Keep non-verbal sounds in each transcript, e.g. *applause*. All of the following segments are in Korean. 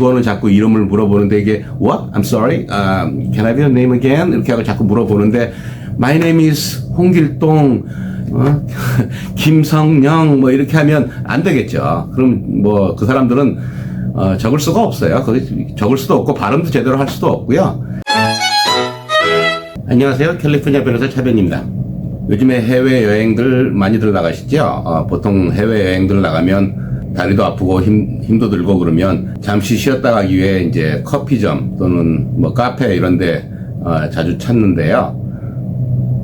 직원은 자꾸 이름을 물어보는데 이게 What? I'm sorry. Um, can I have your name again? 이렇게 하고 자꾸 물어보는데 My name is 홍길동. 어? *laughs* 김성령 뭐 이렇게 하면 안 되겠죠. 그럼 뭐 그 사람들은 어, 적을 수가 없어요. 거기 적을 수도 없고 발음도 제대로 할 수도 없고요. 안녕하세요. 캘리포니아 변호사 차변입니다. 요즘에 해외 여행들 많이들 나가시죠? 어, 보통 해외 여행들 나가면 다리도 아프고 힘, 힘도 들고 그러면 잠시 쉬었다 가기 위해 이제 커피점 또는 뭐 카페 이런 데 어, 자주 찾는데요.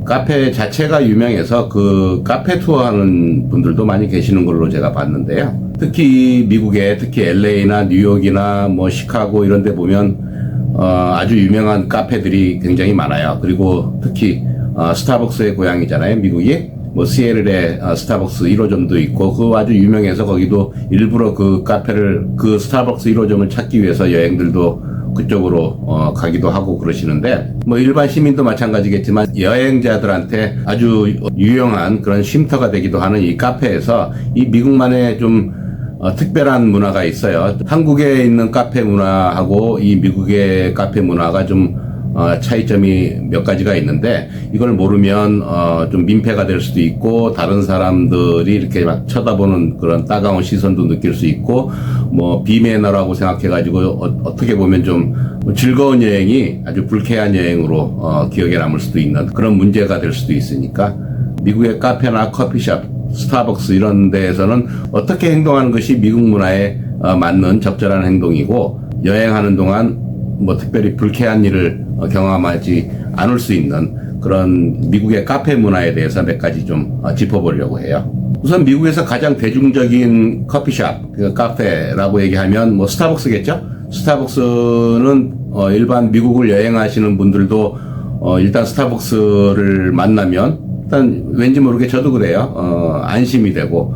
카페 자체가 유명해서 그 카페 투어 하는 분들도 많이 계시는 걸로 제가 봤는데요. 특히 미국에 특히 LA나 뉴욕이나 뭐 시카고 이런 데 보면 어, 아주 유명한 카페들이 굉장히 많아요. 그리고 특히 어, 스타벅스의 고향이잖아요, 미국이. 뭐 시애틀에 어, 스타벅스 1호점도 있고 그 아주 유명해서 거기도 일부러 그 카페를 그 스타벅스 1호점을 찾기 위해서 여행들도 그쪽으로 어, 가기도 하고 그러시는데 뭐 일반 시민도 마찬가지겠지만 여행자들한테 아주 유용한 그런 쉼터가 되기도 하는 이 카페에서 이 미국만의 좀 어, 특별한 문화가 있어요. 한국에 있는 카페 문화하고 이 미국의 카페 문화가 좀 어, 차이점이 몇 가지가 있는데 이걸 모르면 어, 좀 민폐가 될 수도 있고 다른 사람들이 이렇게 막 쳐다보는 그런 따가운 시선도 느낄 수 있고 뭐 비매너라고 생각해가지고 어, 떻게 보면 좀 즐거운 여행이 아주 불쾌한 여행으로 어, 기억에 남을 수도 있는 그런 문제가 될 수도 있으니까 미국의 카페나 커피숍 스타벅스 이런 데에서는 어떻게 행동하는 것이 미국 문화에 어, 맞는 적절한 행동이고 여행하는 동안 뭐 특별히 불쾌한 일을 어, 경험하지 않을 수 있는 그런 미국의 카페 문화에 대해서 몇 가지 좀 어, 짚어보려고 해요. 우선 미국에서 가장 대중적인 커피숍, 그 카페라고 얘기하면 뭐 스타벅스겠죠? 스타벅스는 어, 일반 미국을 여행하시는 분들도 어, 일단 스타벅스를 만나면 일단 왠지 모르게 저도 그래요. 어, 안심이 되고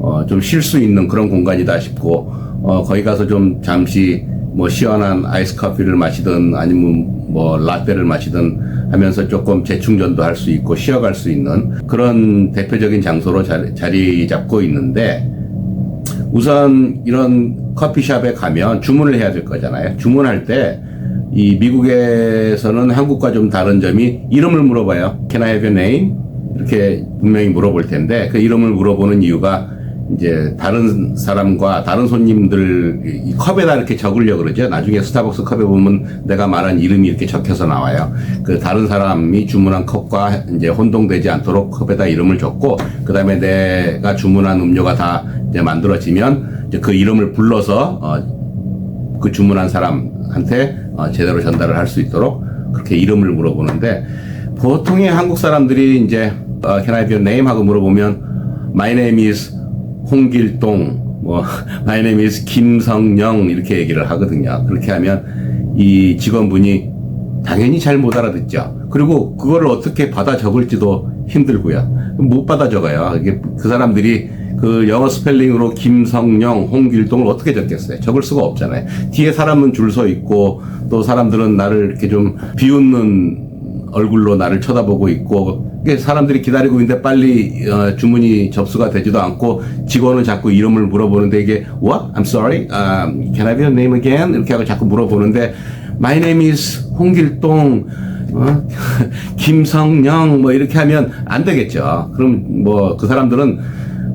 어, 좀 쉴 수 있는 그런 공간이다 싶고 어, 거기 가서 좀 잠시 뭐 시원한 아이스 커피를 마시든 아니면 뭐 라떼를 마시든 하면서 조금 재충전도 할 수 있고 쉬어갈 수 있는 그런 대표적인 장소로 자리, 잡고 있는데 우선 이런 커피숍에 가면 주문을 해야 될 거잖아요. 주문할 때 이 미국에서는 한국과 좀 다른 점이 이름을 물어봐요. Can I have your name? 이렇게 분명히 물어볼 텐데 그 이름을 물어보는 이유가 이제 다른 사람과 다른 손님들 이 컵에다 이렇게 적으려 그러죠. 나중에 스타벅스 컵에 보면 내가 말한 이름이 이렇게 적혀서 나와요. 그 다른 사람이 주문한 컵과 이제 혼동되지 않도록 컵에다 이름을 적고 그다음에 내가 주문한 음료가 다 이제 만들어지면 이제 그 이름을 불러서 어, 그 주문한 사람한테 어, 제대로 전달을 할 수 있도록 그렇게 이름을 물어보는데 보통의 한국 사람들이 이제 어, Can I have your name? 하고 물어보면 My name is 홍길동 뭐 *laughs* My name is 김성령 이렇게 얘기를 하거든요. 그렇게 하면 이 직원분이 당연히 잘 못 알아듣죠. 그리고 그거를 어떻게 받아 적을지도 힘들고요. 못 받아 적어요. 그 사람들이 그 영어 스펠링으로 김성령, 홍길동을 어떻게 적겠어요? 적을 수가 없잖아요. 뒤에 사람은 줄 서 있고 또 사람들은 나를 이렇게 좀 비웃는 얼굴로 나를 쳐다보고 있고 사람들이 기다리고 있는데 빨리 어, 주문이 접수가 되지도 않고 직원은 자꾸 이름을 물어보는데 이게 What? I'm sorry. Um, can I have your name again? 이렇게 하고 자꾸 물어보는데 My name is 홍길동. 어? *laughs* 김성령 뭐 이렇게 하면 안 되겠죠. 그럼 뭐 그 사람들은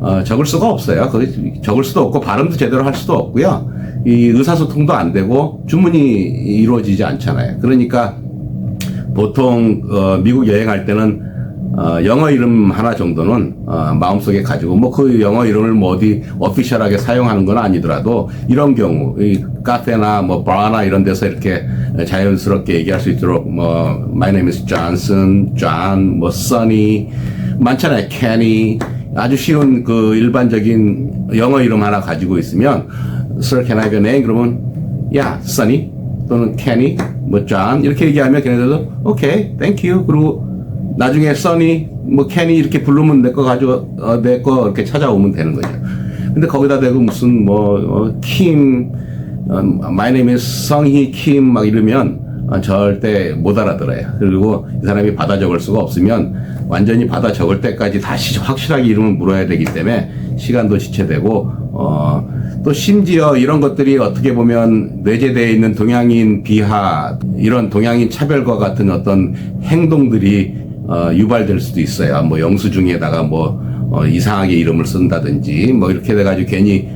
어, 적을 수가 없어요. 거기 적을 수도 없고 발음도 제대로 할 수도 없고요. 이 의사소통도 안 되고 주문이 이루어지지 않잖아요. 그러니까 보통 어, 미국 여행할 때는 어, 영어 이름 하나 정도는 어, 마음속에 가지고 뭐 그 영어 이름을 뭐 어디 오피셜하게 사용하는 건 아니더라도 이런 경우 이 카페나 뭐 바나 이런 데서 이렇게 자연스럽게 얘기할 수 있도록 뭐 My name is Johnson, John, 뭐 Sunny 많잖아요, Kenny 아주 쉬운 그 일반적인 영어 이름 하나 가지고 있으면 Sir, can I have your name? 그러면 야, Sunny 또는 Kenny, 뭐 John 이렇게 얘기하면 걔네들도 오케이, thank you. 그리고 나중에 Sunny, 뭐 Kenny 이렇게 부르면 내 거 가지고 어, 내거 이렇게 찾아오면 되는 거죠. 근데 거기다 대고 무슨 뭐 어, Kim, 어, My name 성희 Kim 막 이러면 어, 절대 못 알아들어요. 그리고 이 사람이 받아 적을 수가 없으면 완전히 받아 적을 때까지 다시 확실하게 이름을 물어야 되기 때문에 시간도 지체되고 어 또 심지어 이런 것들이 어떻게 보면 내재되어 있는 동양인 비하 이런 동양인 차별과 같은 어떤 행동들이 어, 유발될 수도 있어요. 뭐 영수증에다가 뭐 어, 이상하게 이름을 쓴다든지 뭐 이렇게 돼가지고 괜히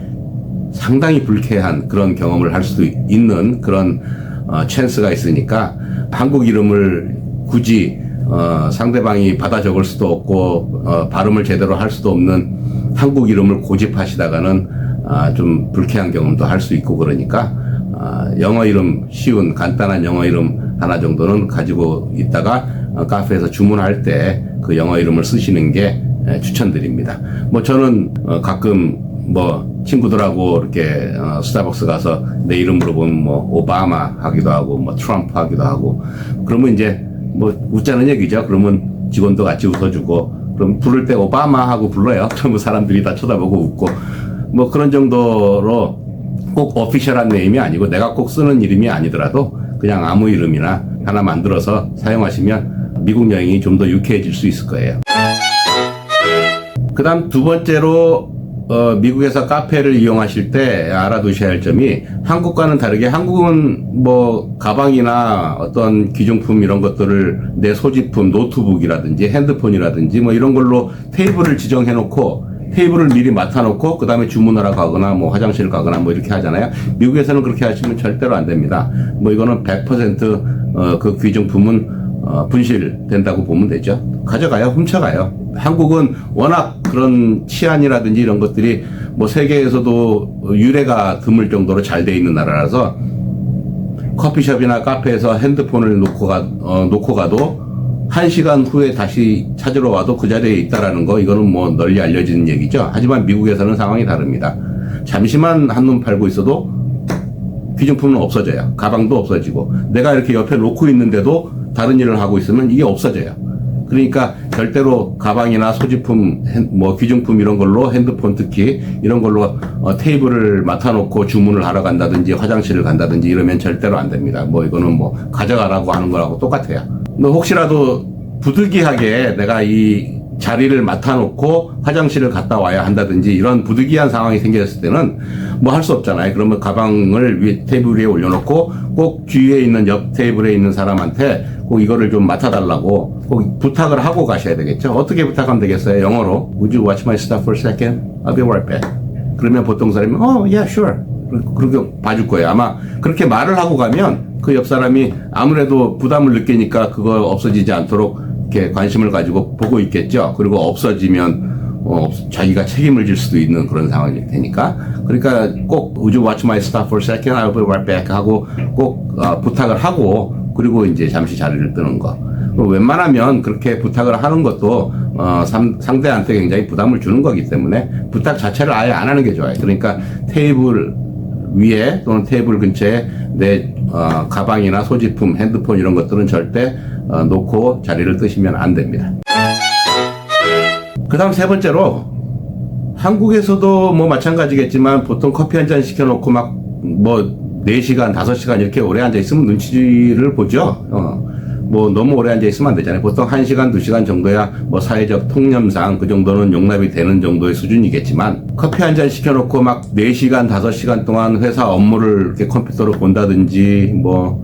상당히 불쾌한 그런 경험을 할 수도 있는 그런 어, 찬스가 있으니까 한국 이름을 굳이 어, 상대방이 받아 적을 수도 없고 어, 발음을 제대로 할 수도 없는 한국 이름을 고집하시다가는 아, 좀 불쾌한 경험도 할 수 있고 그러니까 아, 영어 이름 쉬운 간단한 영어 이름 하나 정도는 가지고 있다가 어, 카페에서 주문할 때 그 영어 이름을 쓰시는 게 예, 추천드립니다. 뭐 저는 어, 가끔 뭐 친구들하고 이렇게 어, 스타벅스 가서 내 이름 물어보면 뭐 오바마 하기도 하고 뭐 트럼프 하기도 하고 그러면 이제 뭐 웃자는 얘기죠. 그러면 직원도 같이 웃어주고 그럼 부를 때 오바마 하고 불러요. *laughs* 전부 사람들이 다 쳐다보고 웃고 뭐 그런 정도로 꼭 오피셜한 네임이 아니고 내가 꼭 쓰는 이름이 아니더라도 그냥 아무 이름이나 하나 만들어서 사용하시면 미국 여행이 좀 더 유쾌해질 수 있을 거예요. 그 다음 두 번째로 어, 미국에서 카페를 이용하실 때 알아두셔야 할 점이 한국과는 다르게 한국은 뭐 가방이나 어떤 기중품 이런 것들을 내 소지품 노트북이라든지 핸드폰이라든지 뭐 이런 걸로 테이블을 지정해 놓고 테이블을 미리 맡아놓고 그 다음에 주문하러 가거나 뭐 화장실 가거나 뭐 이렇게 하잖아요. 미국에서는 그렇게 하시면 절대로 안 됩니다. 뭐 이거는 100%그 귀중품은 어, 분실된다고 보면 되죠. 가져가요, 훔쳐가요. 한국은 워낙 그런 치안이라든지 이런 것들이 뭐 세계에서도 유례가 드물 정도로 잘 돼 있는 나라라서 커피숍이나 카페에서 핸드폰을 놓고 가, 어, 놓고 가도 한 시간 후에 다시 찾으러 와도 그 자리에 있다라는 거, 이거는 뭐 널리 알려진 얘기죠. 하지만 미국에서는 상황이 다릅니다. 잠시만 한눈 팔고 있어도 귀중품은 없어져요. 가방도 없어지고. 내가 이렇게 옆에 놓고 있는데도 다른 일을 하고 있으면 이게 없어져요. 그러니까 절대로 가방이나 소지품, 핸- 뭐 귀중품 이런 걸로 핸드폰 특히 이런 걸로 어, 테이블을 맡아놓고 주문을 하러 간다든지 화장실을 간다든지 이러면 절대로 안 됩니다. 뭐 이거는 뭐 가져가라고 하는 거라고 똑같아요. 너 혹시라도 부득이하게 내가 이 자리를 맡아놓고 화장실을 갔다 와야 한다든지 이런 부득이한 상황이 생겼을 때는 뭐 할 수 없잖아요. 그러면 가방을 위 테이블 위에 올려놓고 꼭 주위에 있는 옆 테이블에 있는 사람한테 꼭 이거를 좀 맡아달라고 꼭 부탁을 하고 가셔야 되겠죠. 어떻게 부탁하면 되겠어요? 영어로 Would you watch my stuff for a second? I'll be right back. 그러면 보통 사람이 어, yeah, sure. 그렇게 봐줄 거예요. 아마 그렇게 말을 하고 가면 그 옆 사람이 아무래도 부담을 느끼니까 그거 없어지지 않도록 이렇게 관심을 가지고 보고 있겠죠. 그리고 없어지면 어, 없- 자기가 책임을 질 수도 있는 그런 상황이 되니까. 그러니까 꼭 Would you watch my stuff for a second? I'll be right back 하고 꼭 어, 부탁을 하고 그리고 이제 잠시 자리를 뜨는 거. 웬만하면 그렇게 부탁을 하는 것도 어, 상, 상대한테 굉장히 부담을 주는 거기 때문에 부탁 자체를 아예 안 하는 게 좋아요. 그러니까 테이블 위에 또는 테이블 근처에 내 어, 가방이나 소지품, 핸드폰 이런 것들은 절대 어, 놓고 자리를 뜨시면 안 됩니다. 그 다음 세 번째로 한국에서도 뭐 마찬가지겠지만 보통 커피 한 잔 시켜놓고 막뭐 4시간, 5시간 이렇게 오래 앉아 있으면 눈치를 보죠. 어. 뭐 너무 오래 앉아 있으면 안 되잖아요. 보통 1시간, 2시간 정도야 뭐 사회적 통념상 그 정도는 용납이 되는 정도의 수준이겠지만 커피 한 잔 시켜놓고 막 4시간, 5시간 동안 회사 업무를 이렇게 컴퓨터로 본다든지 뭐,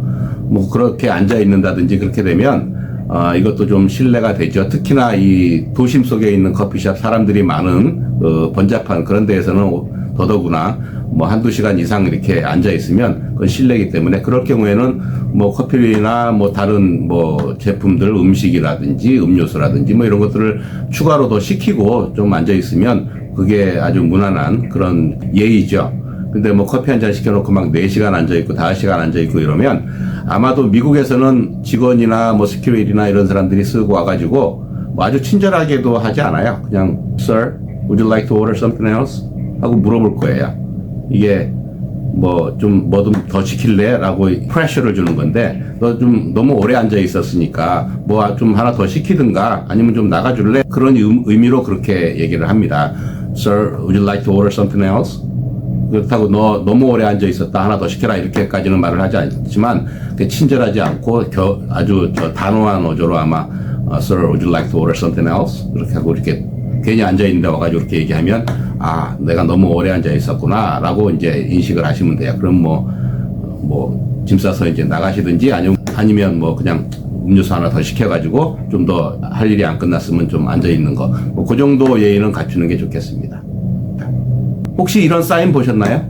뭐 그렇게 앉아 있는다든지 그렇게 되면 아, 이것도 좀 신뢰가 되죠. 특히나 이 도심 속에 있는 커피숍 사람들이 많은 그 번잡한 그런 데에서는 더더구나 뭐 한두 시간 이상 이렇게 앉아 있으면 그건 실내기 때문에 그럴 경우에는 뭐 커피나 뭐 다른 뭐 제품들 음식이라든지 음료수라든지 뭐 이런 것들을 추가로 더 시키고 좀 앉아 있으면 그게 아주 무난한 그런 예의죠. 근데 뭐 커피 한 잔 시켜놓고 막 4시간 앉아있고 5시간 앉아있고 이러면 아마도 미국에서는 직원이나 뭐 스큐리티나 이런 사람들이 쓰고 와가지고 뭐 아주 친절하게도 하지 않아요. 그냥 Sir, would you like to order something else? 하고 물어볼 거예요. 이게 뭐 좀 뭐 좀 더 시킬래? 라고 프레셔를 주는 건데 너 좀 너무 오래 앉아 있었으니까 뭐 좀 하나 더 시키든가 아니면 좀 나가줄래? 그런 의- 의미로 그렇게 얘기를 합니다. Sir, would you like to order something else? 그렇다고 너 너무 오래 앉아 있었다 하나 더 시켜라 이렇게까지는 말을 하지 않지만 그 친절하지 않고 겨, 아주 저 단호한 어조로 아마 어, Sir, would you like to order something else? 이렇게 하고 이렇게 괜히 앉아 있는데 와가지고 이렇게 얘기하면 아 내가 너무 오래 앉아 있었구나 라고 이제 인식을 하시면 돼요. 그럼 뭐 뭐 짐 싸서 이제 나가시든지 아니면 아니면 뭐 그냥 음료수 하나 더 시켜가지고 좀 더 할 일이 안 끝났으면 좀 앉아 있는 거. 뭐 그 정도 예의는 갖추는 게 좋겠습니다. 혹시 이런 사인 보셨나요?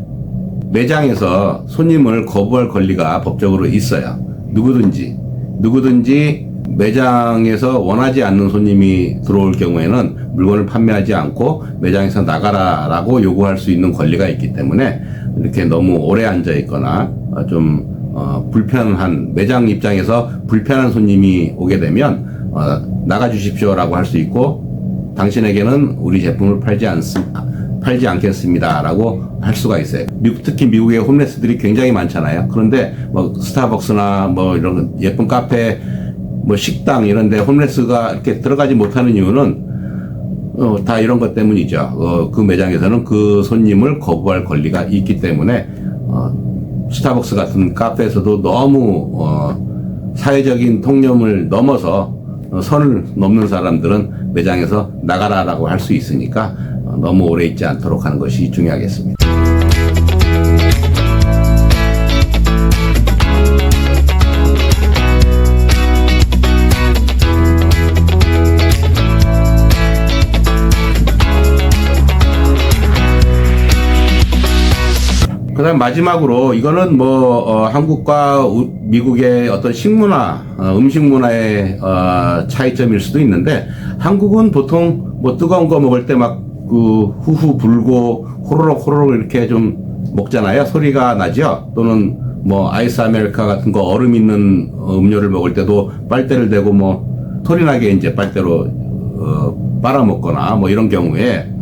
매장에서 손님을 거부할 권리가 법적으로 있어요. 누구든지 누구든지 매장에서 원하지 않는 손님이 들어올 경우에는 물건을 판매하지 않고 매장에서 나가라라고 요구할 수 있는 권리가 있기 때문에 이렇게 너무 오래 앉아 있거나 어, 좀 어, 불편한 매장 입장에서 불편한 손님이 오게 되면 어, 나가 주십시오라고 할 수 있고 당신에게는 우리 제품을 팔지 않습 팔지 않겠습니다라고 할 수가 있어요. 미국 특히 미국의 홈레스들이 굉장히 많잖아요. 그런데 뭐 스타벅스나 뭐 이런 예쁜 카페 뭐 식당 이런 데 홈레스가 이렇게 들어가지 못하는 이유는 어, 다 이런 것 때문이죠. 어, 그 매장에서는 그 손님을 거부할 권리가 있기 때문에 어, 스타벅스 같은 카페에서도 너무 어, 사회적인 통념을 넘어서 어, 선을 넘는 사람들은 매장에서 나가라라고 할 수 있으니까 어, 너무 오래 있지 않도록 하는 것이 중요하겠습니다. 그다음 마지막으로 이거는 뭐 어, 한국과 우- 미국의 어떤 식문화, 어, 음식 문화의 어, 차이점일 수도 있는데 한국은 보통 뭐 뜨거운 거 먹을 때 막 그 후후 불고 호로록 호로록 이렇게 좀 먹잖아요. 소리가 나죠. 또는 뭐 아이스 아메리카 같은 거 얼음 있는 어, 음료를 먹을 때도 빨대를 대고 뭐 소리 나게 이제 빨대로 어, 빨아먹거나 뭐 이런 경우에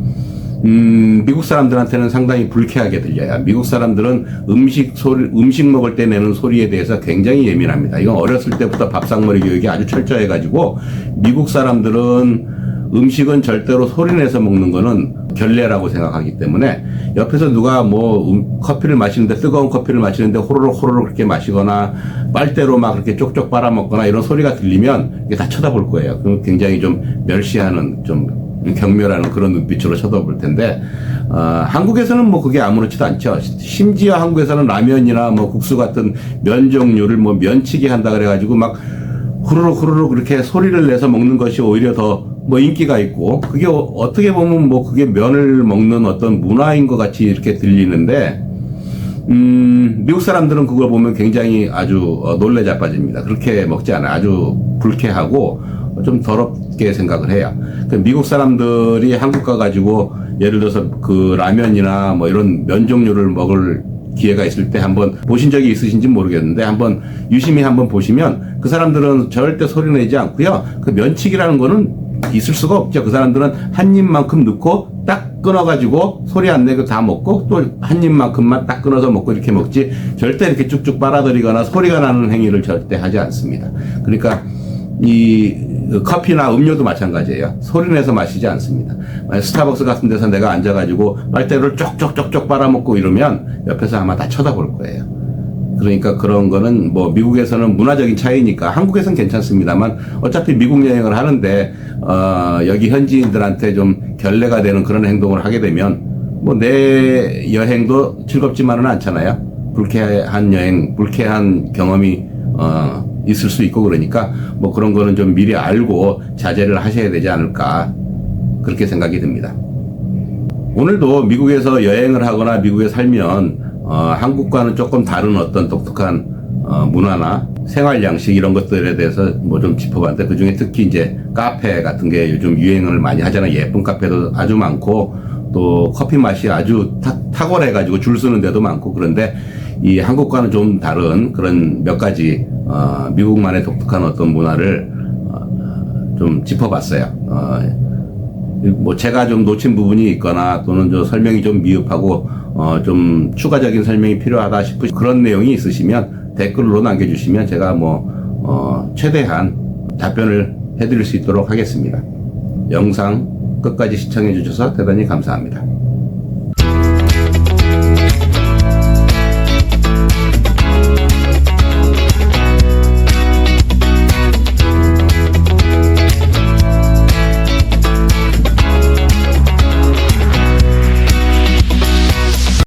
음, 미국 사람들한테는 상당히 불쾌하게 들려요. 미국 사람들은 음식 소리, 음식 먹을 때 내는 소리에 대해서 굉장히 예민합니다. 이건 어렸을 때부터 밥상머리 교육이 아주 철저해가지고 미국 사람들은 음식은 절대로 소리 내서 먹는 거는 결례라고 생각하기 때문에 옆에서 누가 뭐 음, 커피를 마시는데 뜨거운 커피를 마시는데 호로록 호로록 그렇게 마시거나 빨대로 막 그렇게 쪽쪽 빨아먹거나 이런 소리가 들리면 이게 다 쳐다볼 거예요. 그럼 굉장히 좀 멸시하는 좀 경멸하는 그런 눈빛으로 쳐다볼 텐데 어, 한국에서는 뭐 그게 아무렇지도 않죠. 심지어 한국에서는 라면이나 뭐 국수 같은 면 종류를 뭐 면치기 한다 그래가지고 막 후루룩 후루룩 그렇게 소리를 내서 먹는 것이 오히려 더 뭐 인기가 있고 그게 어- 어떻게 보면 뭐 그게 면을 먹는 어떤 문화인 것 같이 이렇게 들리는데 음, 미국 사람들은 그걸 보면 굉장히 아주 어, 놀래 자빠집니다. 그렇게 먹지 않아요. 아주 불쾌하고 좀 더럽게 생각을 해요. 그 미국 사람들이 한국 가가지고 예를 들어서 그 라면이나 뭐 이런 면 종류를 먹을 기회가 있을 때 한번 보신 적이 있으신지 모르겠는데 한번 유심히 한번 보시면 그 사람들은 절대 소리 내지 않고요. 그 면치기라는 거는 있을 수가 없죠. 그 사람들은 한 입만큼 넣고 딱 끊어가지고 소리 안 내고 다 먹고 또 한 입만큼만 딱 끊어서 먹고 이렇게 먹지 절대 이렇게 쭉쭉 빨아들이거나 소리가 나는 행위를 절대 하지 않습니다. 그러니까 이 커피나 음료도 마찬가지예요. 소리 내서 마시지 않습니다. 스타벅스 같은 데서 내가 앉아가지고 빨대를 쪽쪽쪽쪽 빨아먹고 이러면 옆에서 아마 다 쳐다볼 거예요. 그러니까 그런 거는 뭐 미국에서는 문화적인 차이니까 한국에서는 괜찮습니다만 어차피 미국 여행을 하는데 어 여기 현지인들한테 좀 결례가 되는 그런 행동을 하게 되면 뭐 내 여행도 즐겁지만은 않잖아요. 불쾌한 여행, 불쾌한 경험이 어 있을 수 있고 그러니까 뭐 그런 거는 좀 미리 알고 자제를 하셔야 되지 않을까 그렇게 생각이 듭니다. 오늘도 미국에서 여행을 하거나 미국에 살면 어, 한국과는 조금 다른 어떤 독특한 어, 문화나 생활 양식 이런 것들에 대해서 뭐 좀 짚어봤는데 그 중에 특히 이제 카페 같은 게 요즘 유행을 많이 하잖아요. 예쁜 카페도 아주 많고 또 커피 맛이 아주 탁, 탁월해가지고 줄 서는 데도 많고 그런데 이 한국과는 좀 다른 그런 몇 가지 어, 미국만의 독특한 어떤 문화를 어, 좀 짚어봤어요. 어, 뭐 제가 좀 놓친 부분이 있거나 또는 저 설명이 좀 미흡하고 어 좀 추가적인 설명이 필요하다 싶으신 그런 내용이 있으시면 댓글로 남겨주시면 제가 뭐 어 최대한 답변을 해드릴 수 있도록 하겠습니다. 영상 끝까지 시청해 주셔서 대단히 감사합니다.